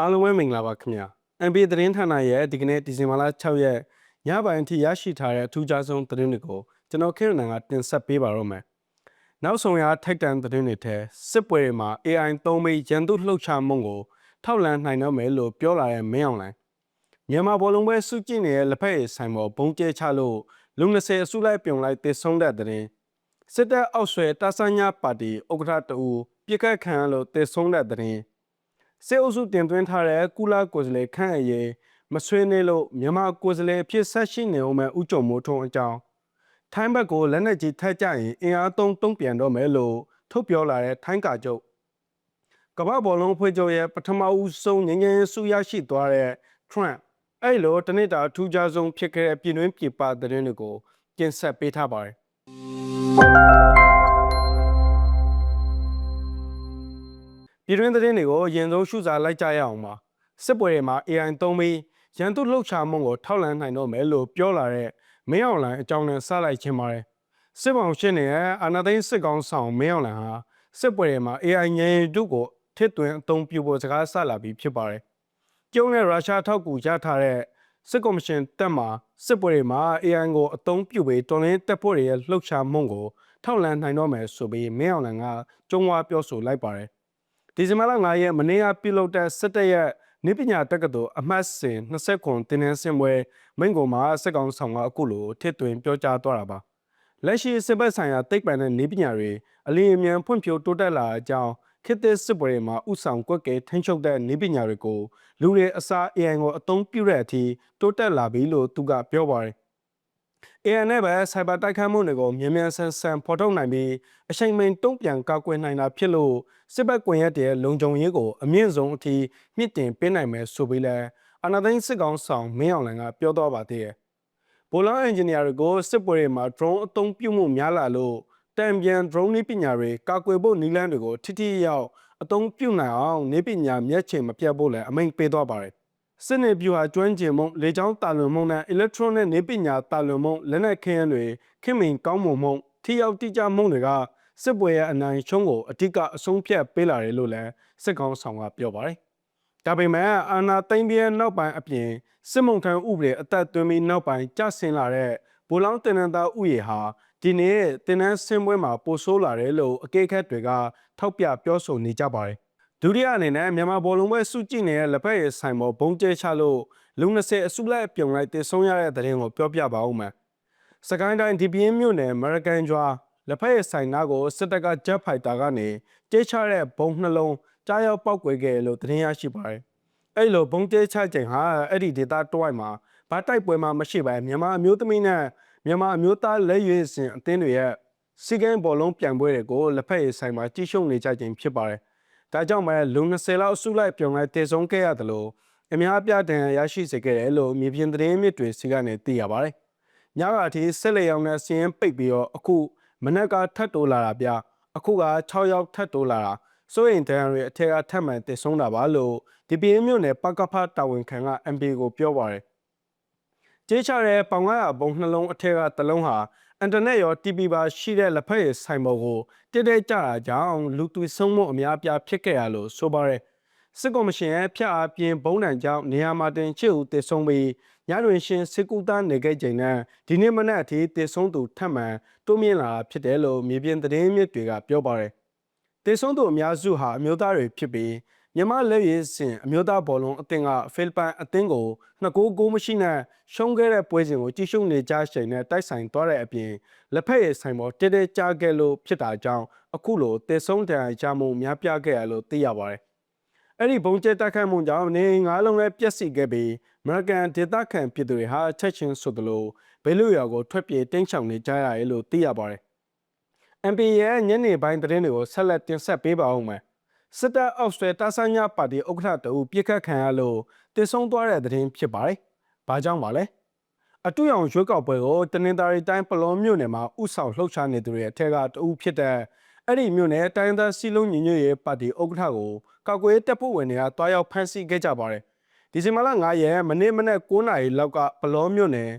အားလုံးပဲမင်္ဂလာပါခင်ဗျာ NBA သတင်းဌာနရဲ့ဒီကနေ့ဒီဇင်ဘာလ6ရက်ညပိုင်းအထိရရှိထားတဲ့အထူးခြားဆုံးသတင်းတွေကိုကျွန်တော်ခေရနန်ကတင်ဆက်ပေးပါတော့မယ်နောက်ဆုံးရထိုက်တန်သတင်းတွေထဲစစ်ပွဲတွေမှာ AI သုံးပြီးရန်သူလှုပ်ရှားမှုကိုထောက်လန်းနိုင်တော့မယ်လို့ပြောလာတဲ့မင်းအောင်လိုင်းမြန်မာဘောလုံးပွဲစုကြည့်နေတဲ့လက်ဖက်ရည်ဆိုင်ပေါ်ဘုံကျဲချလို့လူ20အစုလိုက်ပြုံလိုက်တည်ဆုံးတဲ့သတင်းစစ်တပ်အောက်ဆွဲတာဆန်းညာပါတီဥက္ကဋ္ဌတူပြစ်ခတ်ခံရလို့တည်ဆုံးတဲ့သတင်း စစ်အုပ်စုတင်သွင်းထားတဲ့ကုလကိုယ်စားလှယ်ခန့်အရေးမဆွေးနွေးလို့မြန်မာကိုယ်စားလှယ်အဖြစ်ဆက်ရှိနေအောင်မဲ့ဥကြုံမိုးထုံးအကြောင်းထိုင်းဘက်ကိုလက်နက်ကြီးထက်ကြရင်အင်အားသုံးတုံ့ပြန်တော့မယ်လို့ထုတ်ပြောလာတဲ့ထိုင်းကာချုပ်ကမ္ဘာဘောလုံးဖွဲ့ချုပ်ရဲ့ပထမဦးဆုံးငញ្ញင်းဆူရရှိသွားတဲ့ Trump အဲ့လိုတနေ့တာအထူးခြားဆုံးဖြစ်ခဲ့တဲ့ပြည်တွင်းပြည်ပသတင်းတွေကိုတင်ဆက်ပေးထားပါတယ် ပြည်တွင်းသတင်းတွေကိုအရင်ဆုံးရှုစားလိုက်ကြရအောင်ပါစစ်ပွဲတွေမှာ AI သုံးပြီးရန်သူလှုပ်ရှားမှုကိုထောက်လန်းနိုင်တော့မယ်လို့ပြောလာတဲ့မင်းအောင်လှိုင်အကြောင်းနဲ့စလိုက်ခြင်းပါတယ်စစ်ပောင်ရှင်းနေတဲ့အာနာသိန်းစစ်ကောင်းဆောင်မင်းအောင်လှိုင်ဟာစစ်ပွဲတွေမှာ AI ငြိမ်းတုကိုထစ်သွင်းအသုံးပြုဖို့စကားဆလာပြီးဖြစ်ပါတယ်ကျုံးနဲ့ရုရှားထောက်ကူရထားတဲ့စစ်ကော်မရှင်တက်မှာစစ်ပွဲတွေမှာ AI ကိုအသုံးပြုပြီးတော်လင်းတက်ဖို့တွေရဲ့လှုပ်ရှားမှုကိုထောက်လန်းနိုင်တော့မယ်ဆိုပြီးမင်းအောင်လှိုင်ကကျုံးဝါပြောဆိုလိုက်ပါတယ် ဒီဇင်ဘာလ9ရက်မနေ့ကပြုလုပ်တဲ့17ရက်နေပညာတက္ကသိုလ်အမှတ်စဉ်20ခွန်တင်နန်းစင်ပွဲမိန့်ခွန်းမှာစက်ကောင်ဆောင်ကအခုလိုထစ်သွင်းပြောကြားသွားတာပါလက်ရှိစစ်ဘက်ဆိုင်ရာတိတ်ပံတဲ့နေပညာတွေအလင်းအမြန်ဖွံ့ဖြိုးတိုးတက်လာတဲ့အကြောင်းခေတ်သစ်စစ်ပွဲတွေမှာဥဆောင်ကွက်ကဲထိန်းချုပ်တဲ့နေပညာတွေကိုလူတွေအစား AI ကိုအသုံးပြုတဲ့အထိတိုးတက်လာပြီလို့သူကပြောပါတယ် AI နဲ့ပဲစိုက်ဘာတိုက်ခိုက်မှုတွေကိုမြန်မြန်ဆန်ဆန်ဖော်ထုတ်နိုင်ပြီးအချိန်မင်းတုံ့ပြန်ကာကွယ်နိုင်တာဖြစ်လို့စစ်ဘက်ကွန်ရက်တွေရဲ့လုံခြုံရေးကိုအမြင့်ဆုံးအထိမြင့်တင်ပေးနိုင်မယ်ဆိုပြီးလဲအာနာသိန်းစစ်ကောင်ဆောင်မင်းအောင်လှိုင်ကပြောတော့ပါသေးတယ်။ပိုလန်အင်ဂျင်နီယာတွေကိုစစ်ပွဲတွေမှာ drone အသုံးပြုမှုများလာလို့တံပြန် drone နည်းပညာတွေကာကွယ်ဖို့နည်းလမ်းတွေကိုထိထိရောက်အသုံးပြုနိုင်အောင်နည်းပညာမျက်ခြေမပြတ်ဖို့လည်းအမိန့်ပေးသွားပါတယ်။ စစ်နေပြူဟာကျွမ်းကျင်မှုလေကြောင်းတာလွန်မှုနဲ့ electronic နည်းပညာတာလွန်မှုလက်နက်ခဲယမ်းတွေခင်မင်ကောင်းမွန်မှုထိရောက်တိကျမှုတွေကစစ်ပွဲရဲ့အနိုင်ရှုံးကိုအဓိကအဆုံးဖြတ်ပေးလာတယ်လို့လည်းစစ်ကောင်ဆောင်ကပြောပါတယ်။ဒါပေမဲ့အာနာသိမ့်ပြဲနောက်ပိုင်းအပြင်စစ်မုံထံဥပဒေအသက်သွင်းပြီးနောက်ပိုင်းကျဆင်းလာတဲ့ဘူလောင်းတင်နန်းသားဥယေဟာဒီနေ့တင်နန်းဆင်းပွဲမှာပိုဆိုးလာတယ်လို့အကဲခတ်တွေကထောက်ပြပြောဆိုနေကြပါတယ်။ ဒုတိယအနေနဲ့မြန်မာဘောလုံးပွဲစုကြည့်နေတဲ့လက်ဖက်ရည်ဆိုင်ပေါ်ဘုံကျဲချလို့လူ20အစုလိုက်ပြုံလိုက်တည်ဆုံးရတဲ့တဲ့ရင်ကိုပြောပြပါဦးမယ်။စကိုင်းတိုင်းဒီပြင်းမြို့နယ်အမေရိကန်ကျွာလက်ဖက်ရည်ဆိုင်နာကိုစစ်တပ်ကဂျက်ဖိုက်တာကနေကျဲချတဲ့ဘုံနှလုံးကြားရောက်ပောက်ကွယ်ခဲ့လို့သတင်းရရှိပါတယ်။အဲ့လိုဘုံကျဲချချိန်ဟာအဲ့ဒီဒေတာတွိုက်မှာဘာတိုက်ပွဲမှမရှိပါမြန်မာအမျိုးသမီးနဲ့မြန်မာအမျိုးသားလက်ရွေးစင်အသင်းတွေရဲ့စီကင်းဘောလုံးပြိုင်ပွဲတွေကိုလက်ဖက်ရည်ဆိုင်မှာကြီးရှုံနေကြခြင်းဖြစ်ပါတယ်။ ဒါကြောင့်ပဲလူ20လောက်အစုလိုက်ပြုံလိုက်တည်ဆုံးခဲ့ရတယ်လို့အများအပြားတန်ရရှိစေခဲ့တယ်လို့မြေပြင်သတင်းမြစ်တွေစီကနေသိရပါတယ်။ညကအထိဆက်လက်ရောင်းတဲ့စီးရင်ပိတ်ပြီးတော့အခုမနက်ကထပ်တိုးလာတာဗျအခုက6ယောက်ထပ်တိုးလာတာစိုးရင်တန်တွေအထက်ကထပ်မှန်တည်ဆုံးတာပါလို့ဒီပြင်းမြို့နယ်ပကဖတာဝန်ခံက MP ကိုပြောပါတယ်ကျေးချတဲ့ပေါင်900ပုံနှလုံးအထက်ကတလုံးဟာ အင်တာနက်ရော TV ပါရှိတဲ့လက်ဖက်ရည်ဆိုင်ပေါ်ကိုတိတိကျတာကြောင့်လူသွေဆုံးမှုအများအပြားဖြစ်ခဲ့ရလို့ဆိုပါတယ်စစ်ကော်မရှင်ရဲ့ဖျက်အားပြင်းဘုံတန်ကြောင့်နေရာမှာတင်ချစ်ဦးတည်ဆုံးပြီးညတွင်ရှင်စစ်ကူသားနေခဲ့ချိန်နဲ့ဒီနေ့မနက်အထိတည်ဆုံးသူထပ်မံတိုးမြင့်လာဖြစ်တယ်လို့မြေပြင်သတင်းမြစ်တွေကပြောပါတယ်။တည်ဆုံးသူအများစုဟာအမျိုးသားတွေဖြစ်ပြီး မြန်မာလက်ရည်စင်အမျိုးသားဘောလုံးအသင်းကဖိလစ်ပိုင်အသင်းကိုနှစ်ကိုးကိုမရှိနဲ့ရှုံးခဲ့တဲ့ပွဲစဉ်ကိုကြီးရှုံနေကြချိန်နဲ့တိုက်ဆိုင်သွားတဲ့အပြင်လက်ဖက်ရည်ဆိုင်ပေါ်တဲတဲကြားခဲ့လို့ဖြစ်တာကြောင့်အခုလိုတည်ဆုံးတရားကြမှုများပြားခဲ့ရလို့သိရပါတယ်။အဲ့ဒီဘုံကျဲတက်ခတ်မှုကြောင့်နေငါးလုံးလည်းပြက်စီခဲ့ပြီးအမေရိကန်ဒေသခံပြည်သူတွေဟာချက်ချင်းဆိုသလိုဘဲလူရွာကိုထွက်ပြေးတင်းချောင်နေကြရတယ်လို့သိရပါတယ်။ MP ရဲ့ညနေပိုင်းသတင်းတွေကိုဆက်လက်တင်ဆက်ပေးပါဦးမယ်။ စစ်တပ်အောက်ဆွဲတာဆန်းညာပါတီဥက္ကဋ္ဌတူပြစ်ခတ်ခံရလို့တည်ဆုံသွားတဲ့သတင်းဖြစ်ပါတယ်။ဘာကြောင့်ပါလဲ။အတူရောင်ရွေးကောက်ပွဲကိုတနင်္သာရီတိုင်းပလောမြို့နယ်မှာဥဆောင်လှုပ်ရှားနေသူတွေအထက်ကတူဖြစ်တဲ့အဲ့ဒီမြို့နယ်တိုင်းသားစီလုံးညီညွတ်ရေးပါတီဥက္ကဋ္ဌကိုကောက်ကွေးတပ်ဖွဲ့ဝင်တွေကတွားရောက်ဖမ်းဆီးခဲ့ကြပါတယ်။ဒီဇင်ဘာလ9ရက်မနေ့မနေ့9နာရီလောက်ကပလောမြို့နယ်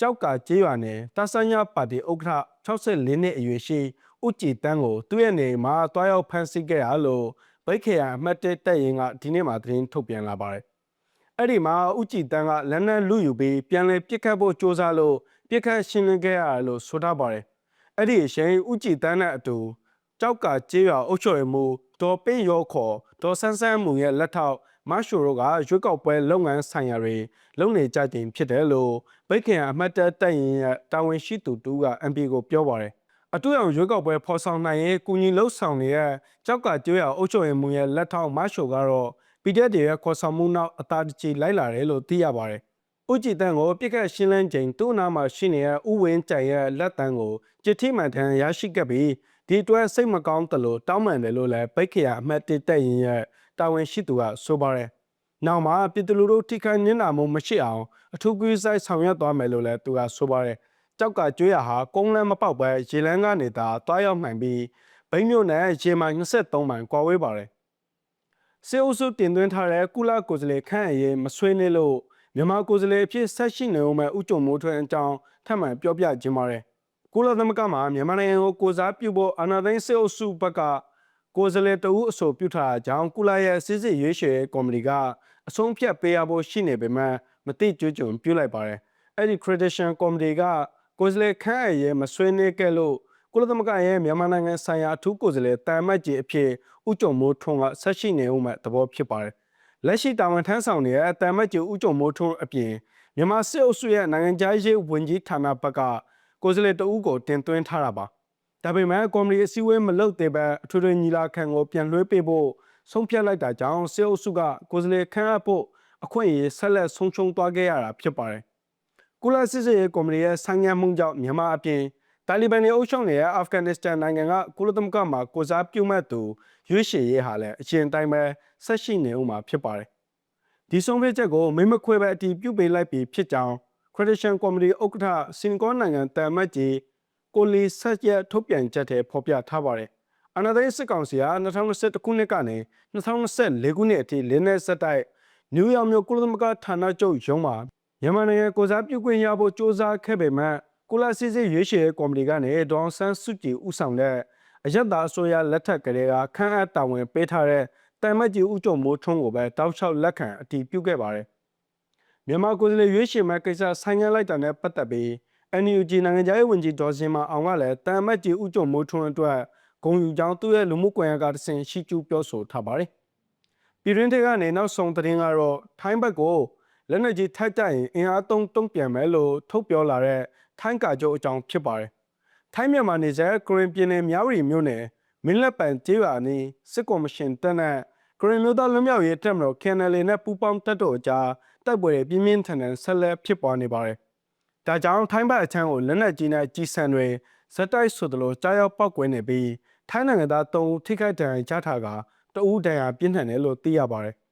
ကြောက်ကာကျေးရွာနယ်တာဆန်းညာပါတီဥက္ကဋ္ဌ64နှစ်အရွယ်ရှိဦးကြည်တန်းကိုသူ့ရဲ့နေမှာတွားရောက်ဖမ်းဆီးခဲ့ရလို့ ဗိတ်ခရိုင်အမှတ်1တပ်ရင်းကဒီနေ့မှသတင်းထုတ်ပြန်လာပါတယ်။အဲ့ဒီမှာဥကြည်တန်းကလက်နက်လူယူပြီးပြန်လည်ပစ်ခတ်ဖို့စ조사လို့ပစ်ခတ်ရှင်းလင်းခဲ့ရတယ်လို့ဆိုထားပါတယ်။အဲ့ဒီအချိန်ဥကြည်တန်းနဲ့အတူကြောက်ကကြေးရွာအုပ်ချုပ်ရေးမှူးဒေါ်ပင်းရောခေါ်ဒေါ်ဆန်းဆန်းမူရဲ့လက်ထောက်မရှိုတို့ကရွေးကောက်ပွဲလုပ်ငန်းဆိုင်ရာတွေလုပ်နေကြခြင်းဖြစ်တယ်လို့ဗိတ်ခင်အမှတ်တတက်ရင်ရဲ့တာဝန်ရှိသူတူက MP ကိုပြောပါတယ် အတူအောင်ရွေးကောက်ပွဲဖော်ဆောင်နိုင်ရေးကုညီလှုပ်ဆောင်နေတဲ့ကြောက်ကကျွေးရအုပ်ချုပ်ရေးမှူးရဲ့လက်ထောက်မရှိုကတော့ PDF တွေရဲ့ခေါ်ဆောင်မှုနောက်အသာတချီလိုက်လာတယ်လို့သိရပါတယ်။ဥကြည်တန်ကိုပြစ်ခတ်ရှင်းလင်းချိန်သူ့နာမှာရှိနေတဲ့ဥဝင်းကြိုင်ရဲ့လက်တန်းကိုကြစ်ထိမှန်ထန်ရရှိခဲ့ပြီးဒီအတွက်စိတ်မကောင်းတယ်လို့တောင်းပန်တယ်လို့လည်းပိတ်ခရအမှတ်တစ်တက်ရင်ရဲ့တာဝန်ရှိသူကဆိုပါတယ်။နောက်မှာပြည်သူလူထုထိခိုက်နစ်နာမှုမရှိအောင်အထူးကူးဆိုင်ဆောင်ရွက်သွားမယ်လို့လည်းသူကဆိုပါတယ်။ ကြောက်ကကျွေးရဟာကုန်းလန်းမပေါက်ပဲရေလန်းကနေသာတွားရောက်နိုင်ပြီးဘိန်းမြို့နယ်ရေမိုင်23မိုင်ကွာဝေးပါတယ်။စေအုပ်စုတင်သွင်းထားတဲ့ကုလကိုယ်စားလှယ်ခန့်အရေးမဆွေးနွေးလို့မြန်မာကိုယ်စားလှယ်အဖြစ်ဆက်ရှိနေဦးမဲ့ဥကြုံမိုးထွန်းအကြောင်းထပ်မံပြောပြခြင်းပါတယ်။ကုလသမဂ္ဂမှာမြန်မာနိုင်ငံကိုကိုစားပြုဖို့အာဏာသိမ်းစေအုပ်စုဘက်ကကိုယ်စားလှယ်တဦးအဆိုပြုထားတာကြောင့်ကုလရဲ့စစ်စစ်ရွေးချယ်ကော်မတီကအဆုံးဖြတ်ပေးရဖို့ရှိနေပေမဲ့မတိကျွကြုံပြုလိုက်ပါတယ်။အဲ့ဒီ creditation ကော်မတီက ကိုယ်စားလှယ်ခန့်အရေးမဆွေးနွေးခဲ့လို့ကုလသမဂ္ဂရဲ့မြန်မာနိုင်ငံဆိုင်ရာအထူးကိုယ်စားလှယ်တာမတ်ကြီးအဖြစ်ဥကြုံမိုးထွန်းကဆက်ရှိနေဦးမဲ့သဘောဖြစ်ပါတယ်။လက်ရှိတာဝန်ထမ်းဆောင်နေတဲ့တာမတ်ကြီးဥကြုံမိုးထွန်းအပြင်မြန်မာစစ်အုပ်စုရဲ့နိုင်ငံခြားရေးဝန်ကြီးဌာနဘက်ကကိုယ်စားလှယ်တဦးကိုတင်သွင်းထားတာပါ။ဒါပေမဲ့ကော်မတီအစည်းအဝေးမလုပ်သေးပဲအထွေထွေညီလာခံကိုပြန်လွှဲပေးဖို့ဆုံးဖြတ်လိုက်တာကြောင့်စစ်အုပ်စုကကိုယ်စားလှယ်ခန့်အပ်ဖို့အခွင့်အရေးဆက်လက်ဆုံးရှုံးသွားခဲ့ရတာဖြစ်ပါတယ်။ ကုလစစ်စစ်ရေးကော်မတီရဲ့ဆိုင်ငံမှုကြောင့်မြန်မာအပြင်တာလီဘန်တွေအုပ်ချုပ်နေတဲ့အာဖဂန်နစ္စတန်နိုင်ငံကကုလသမဂ္ဂမှာကိုစားပြုမဲ့သူရွေးရှည်ရေးဟာလည်းအချင်းတိုင်းပဲဆက်ရှိနေဦးမှာဖြစ်ပါတယ်။ဒီဆုံးဖြတ်ချက်ကိုမိမခွဲပဲအတီးပြုတ်ပေးလိုက်ပြီးဖြစ်ကြောင်း Credition Committee ဥက္ကဋ္ဌစင်ကောနိုင်ငံတမ်မတ်ကြီးကိုလီဆက်ရထုတ်ပြန်ချက်ထဲဖော်ပြထားပါတယ်။အနာသိန်းစစ်ကောင်စီက2021ခုနှစ်ကနေ2024ခုနှစ်အထိလင်းတဲ့ဆက်တိုက်နယူးယောက်မြို့ကုလသမဂ္ဂဌာနချုပ်ရုံးမှာ မြန်မာနိုင်ငံကိုစားပြုခွင့်ရဖို့စ조사ခဲ့ပေမဲ့ကုလစစ်စစ်ရွေးချယ်ကော်မတီကနေဒေါန်ဆန်းစုကြည်ဦးဆောင်တဲ့အယက်သားအစိုးရလက်ထက်ကလေးကခန့်အပ်တာဝန်ပေးထားတဲ့တိုင်မတ်ကြီးဦးကျော်မိုးထွန်းကိုပဲတောက်လျှောက်လက်ခံအတည်ပြုခဲ့ပါတယ်။မြန်မာကိုယ်စားလှယ်ရွေးချယ်မဲ့ကိစ္စဆိုင်ငံလိုက်တာနဲ့ပတ်သက်ပြီး NUG နိုင်ငံခြားရေးဝန်ကြီးဒေါ်စင်မအောင်ကလည်းတိုင်မတ်ကြီးဦးကျော်မိုးထွန်းအတွက်ဂုံယူကြောင်းသူ့ရဲ့လူမှုကွန်ရက်ကတဆင့်ရှိကျူးပြောဆိုထားပါတယ်။ပြည်တွင်းထဲကနေနောက်ဆုံးသတင်းကတော့ထိုင်းဘက်ကို လက်နက်ကြီးထိုက်တက်ရင်အင်အားသုံးတုံ့ပြန်မယ်လို့ထုတ်ပြောလာတဲ့ထိုင်းကာကျိုးအကြောင်းဖြစ်ပါတယ်။ထိုင်းမြန်မာနေဆက်ကရင်ပြည်နယ်မြဝတီမြို့နယ်မင်းလက်ပံကျေးရွာနီးစစ်ကော်မရှင်တပ်နဲ့ကရင်မျိုးသားလွတ်မြောက်ရေးတပ်မတော် KNL နဲ့ပူးပေါင်းတပ်တို့အကြားတိုက်ပွဲတွေပြင်းပြင်းထန်ထန်ဆက်လက်ဖြစ်ပွားနေပါတယ်။ဒါကြောင့်ထိုင်းဘက်အချမ်းကိုလက်နက်ကြီးနဲ့ကြီးစံတွေဇက်တိုက်ဆိုသလိုကြားရောက်ပောက်ကွဲနေပြီးထိုင်းနိုင်ငံသား၃ဦးထိခိုက်ဒဏ်ရာကြားထားကတအူးဒဏ်ရာပြင်းထန်တယ်လို့သိရပါတယ်။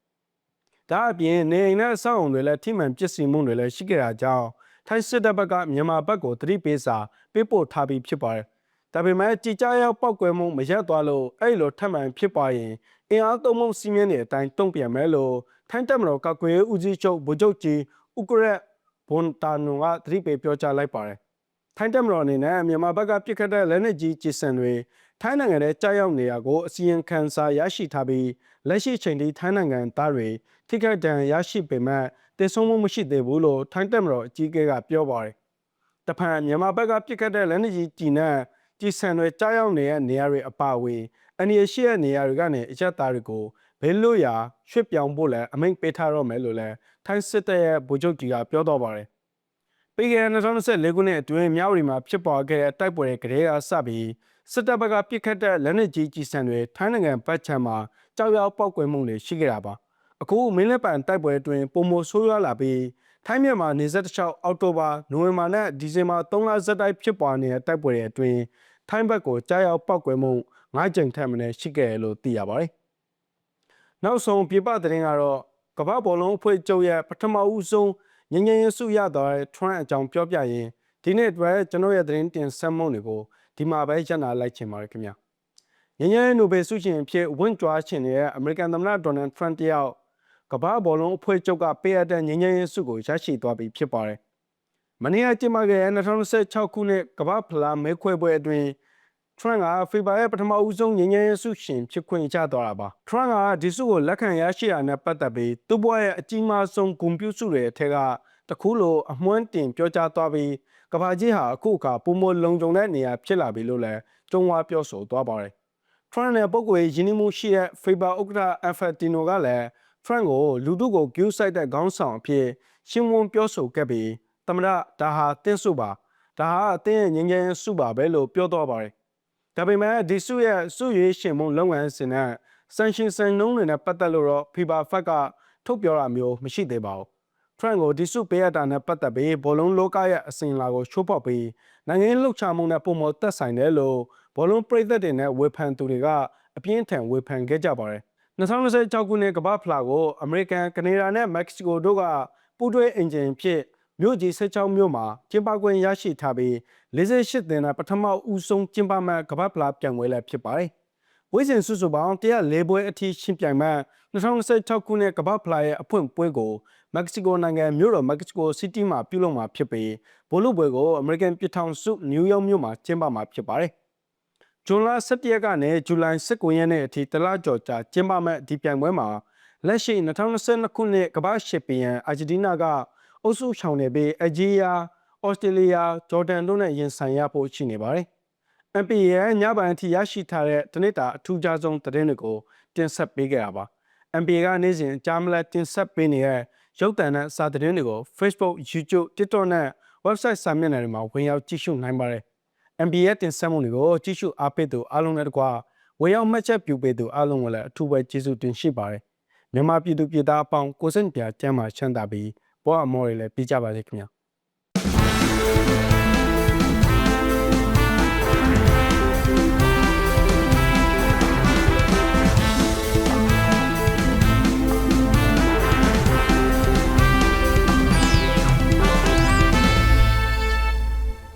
ဒါအပြင်နေအိမ်နဲ့အဆောက်အုံတွေလည်းထိမှန်ပျက်စီးမှုတွေလည်းရှိခဲ့တာကြောင့်ထိုင်းစစ်တပ်ဘက်ကမြန်မာဘက်ကိုသတိပေးစာပေးပို့ထားပြီးဖြစ်ပါတယ်။ဒါပေမဲ့ကြည်ကြားရောက်ပောက်ကွဲမှုမရက်သွားလို့အဲ့လိုထပ်မံဖြစ်ပွားရင်အင်အားသုံးမှုစီးမြင်တဲ့အတိုင်းတုံ့ပြန်မယ်လို့ထိုင်းတပ်မတော်ကကွယ်ဦးစီးချုပ်ဗိုလ်ချုပ်ကြီးဥကရက်ဘွန်တာနုံကသတိပေးပြောကြားလိုက်ပါတယ်။ထိုင်းတပ်မတော်အနေနဲ့မြန်မာဘက်ကပြစ်ခတ်တဲ့လက်နက်ကြီးကြီးစံတွေ ထိုင်းနိုင်ငံထဲကြားရောက်နေရကိုအစီရင်ခံစာရရှိထားပြီးလက်ရှိချိန်ထိထိုင်းနိုင်ငံသားတွေထိခိုက်ဒဏ်ရာရရှိပေမဲ့တည်ဆုံမှုမရှိသေးဘူးလို့ထိုင်းတပ်မတော်အကြီးအကဲကပြောပါတယ်။တဖန်မြန်မာဘက်ကပြစ်ခတ်တဲ့လက်နက်ကြီးကြီးနဲ့ကြီးစံတွေကြားရောက်နေတဲ့နေရာတွေအပါအဝင်အန်ရရှိတဲ့နေရာတွေကနေအချက်သားတွေကိုဘေးလို့ရာရွှေ့ပြောင်းဖို့လည်းအမိန့်ပေးထားတော့မယ်လို့လည်းထိုင်းစစ်တပ်ရဲ့ဗိုလ်ချုပ်ကြီးကပြောတော့ပါတယ်။ပြီးခဲ့တဲ့2024ခုနှစ်အတွင်းမြောက်ရီမှာဖြစ်ပေါ်ခဲ့တဲ့တိုက်ပွဲတွေကလေးအစပြီး စစ်တပ်ဘက်ကပြစ်ခတ်တဲ့လက်နက်ကြီးကြီးစံတွေထိုင်းနိုင်ငံပတ်ချမ်းမှာကြောက်ရွံ့ပောက်ကွယ်မှုတွေရှိခဲ့တာပါအခုမင်းလက်ပံတိုက်ပွဲအတွင်းပုံမဆိုးရွားလာပြီးထိုင်းမြန်မာနေဆက်တစ်လျှောက်အောက်တိုဘာနိုဝင်ဘာနဲ့ဒီဇင်ဘာ3လဇက်တိုက်ဖြစ်ပွားနေတဲ့တိုက်ပွဲတွေအတွင်းထိုင်းဘက်ကိုကြားရောက်ပောက်ကွယ်မှု၅ကြိမ်ထက်မနည်းရှိခဲ့တယ်လို့သိရပါတယ်။နောက်ဆုံးပြပသတင်းကတော့ကမ္ဘာဘောလုံးအဖွဲ့ချုပ်ရဲ့ပထမဦးဆုံးငញ្ញရင်စုရသွားတဲ့ Trump အကြောင်းပြောပြရင်ဒီနေ့အတွက်ကျွန်တော်ရဲ့သတင်းတင်ဆက်မှုတွေကို ဒီမှာပဲရပ်နာလိုက်ချင်ပါတယ်ခင်ဗျာ။ငញ្ញရင်နိုဘယ်ဆုရှင်အဖြစ်ဝင့်ကြွားရှင်နေတဲ့အမေရိကန်သမ္မတဒေါ်နယ်ထရန့်တယောက်ကမ္ဘာဘောလုံးအဖွဲ့ချုပ်ကပေးအပ်တဲ့ငញ្ញရင်ဆုကိုရရှိသွားပြီဖြစ်ပါတယ်။မနေ့ကကျင်းပခဲ့တဲ့2016ခုနှစ်ကမ္ဘာဖလားမဲခွဲပွဲအတွင်း Trump ကဖေဖော်ဝါရီပထမဦးဆုံးငញ្ញရဲဆုရှင်ဖြစ်ခွင့်ရသွားတာပါ Trump ကဒီဆုကိုလက်ခံရရှိရတဲ့ပတ်သက်ပြီးသူ့ဘဝရဲ့အကြီးမားဆုံးဂုဏ်ပြုဆုတွေအထက်ကတစ်ခုလိုအမွှမ်းတင်ပြောကြားသွားပြီး ကဘာကြီးဟာအခုအခါပုံမလုံခြုံတဲ့နေရာဖြစ်လာပြီလို့လည်းကြုံဝါပြောဆိုသွားပါတယ် Trump နဲ့ပုဂ္ဂိုလ်ရေးရင်းနှီးမှုရှိတဲ့ Faber ဥက္ကဋ္ဌ Alfantino ကလည်း Trump ကိုလူထုကို view ဆိုင်တဲ့ခေါင်းဆောင်အဖြစ်ရှင်းဝန်ပြောဆိုခဲ့ပြီးသမရဒါဟာတင်းစုပါဒါဟာအတင်းရဲ့ငញ្ញရဲစုပါပဲလို့ပြောသွားပါတယ်ဒါပေမဲ့ဒီစုရဲ့စုရွေးရှင်မုံလုပ်ငန်းစဉ်နဲ့ sanction စံနှုန်းတွေနဲ့ပတ်သက်လို့တော့ Faber Fat ကထုတ်ပြောတာမျိုးမရှိသေးပါဘူး Trump ကိုဒီစုပေးရတာနဲ့ပတ်သက်ပြီးဘောလုံးလောကရဲ့အစဉ်အလာကိုချိုးဖောက်ပြီးနိုင်ငံရေးလှုပ်ရှားမှုနဲ့ပုံမသက်ဆိုင်တယ်လို့ဘောလုံးပြည်သက်တွေနဲ့ဝေဖန်သူတွေကအပြင်းထန်ဝေဖန်ခဲ့ကြပါတယ်2026ခုနှစ်ကမ္ဘာဖလားကိုအမေရိကန်ကနေဒါနဲ့မက္ကဆီကိုတို့ကပူးတွဲအင်ဂျင်ဖြစ်မြို့ကြီး16မြို့မှာကျင်းပခွင့်ရရှိထားပြီး48တင်တဲ့ပထမဦးဆုံးကျင်းပမဲ့ကမ္ဘာဖလားပြိုင်ပွဲလည်းဖြစ်ပါတယ် ဝိဇင်စုစုပေါင်း104ပွဲအထိရှင်ပြိုင်မဲ့2026ခုနှစ်ကမ္ဘာဖလားရဲ့အဖွင့်ပွဲကိုမက္ကဆီကိုနိုင်ငံမြို့တော်မက္ကဆီကိုစီးတီးမှာပြုလုပ်မှာဖြစ်ပြီးဘိုလ်လုပွဲကိုအမေရိကန်ပြည်ထောင်စုနယူးယောက်မြို့မှာကျင်းပမှာဖြစ်ပါတယ်။ဇွန်လ17ရက်ကနေဇူလိုင်19ရက်နေ့အထိတလကျော်ကြာကျင်းပမဲ့ဒီပြိုင်ပွဲမှာလက်ရှိ2022ခုနှစ်ကမ္ဘာ့ရှစ်ပီယံအာဂျင်တီးနားကအုပ်စုရှောင်နေပြီးအဂျီးယားဩစတြေးလျဂျော်ဒန်တို့နဲ့ရင်ဆိုင်ရဖို့ရှိနေပါတယ်။ MP ရဲ့ညပိုင်းအထိရရှိထားတဲ့တနစ်တာအထူးခြားဆုံးသတင်းတွေကိုတင်ဆက်ပေးခဲ့တာပါ။ MP ကနေ့စဉ်ကြားမလဲတင်ဆက်ပေးနေတဲ့ရုပ်သံနဲ့စာသတင်းတွေကို Facebook, YouTube, TikTok နဲ့ website စာမျက်နှာတွေမှာဝင်ရောက်ကြည့်ရှုနိုင်ပါတယ်။ MB ရဲ့တင်ဆက်မှုတွေကိုကြည့်ရှုအားပေးသူအားလုံးနဲ့တကွာဝင်ရောက်မှတ်ချက်ပြုပေးသူအားလုံးကိုလည်းအထူးပဲကျေးဇူးတင်ရှိပါတယ်။မြန်မာပြည်သူပြည်သားအပေါင်းကိုစိတ်ပြချမ်းသာချမ်းသာပြီးဘဝအမောတွေလည်းပြကြပါစေခင်ဗျာ။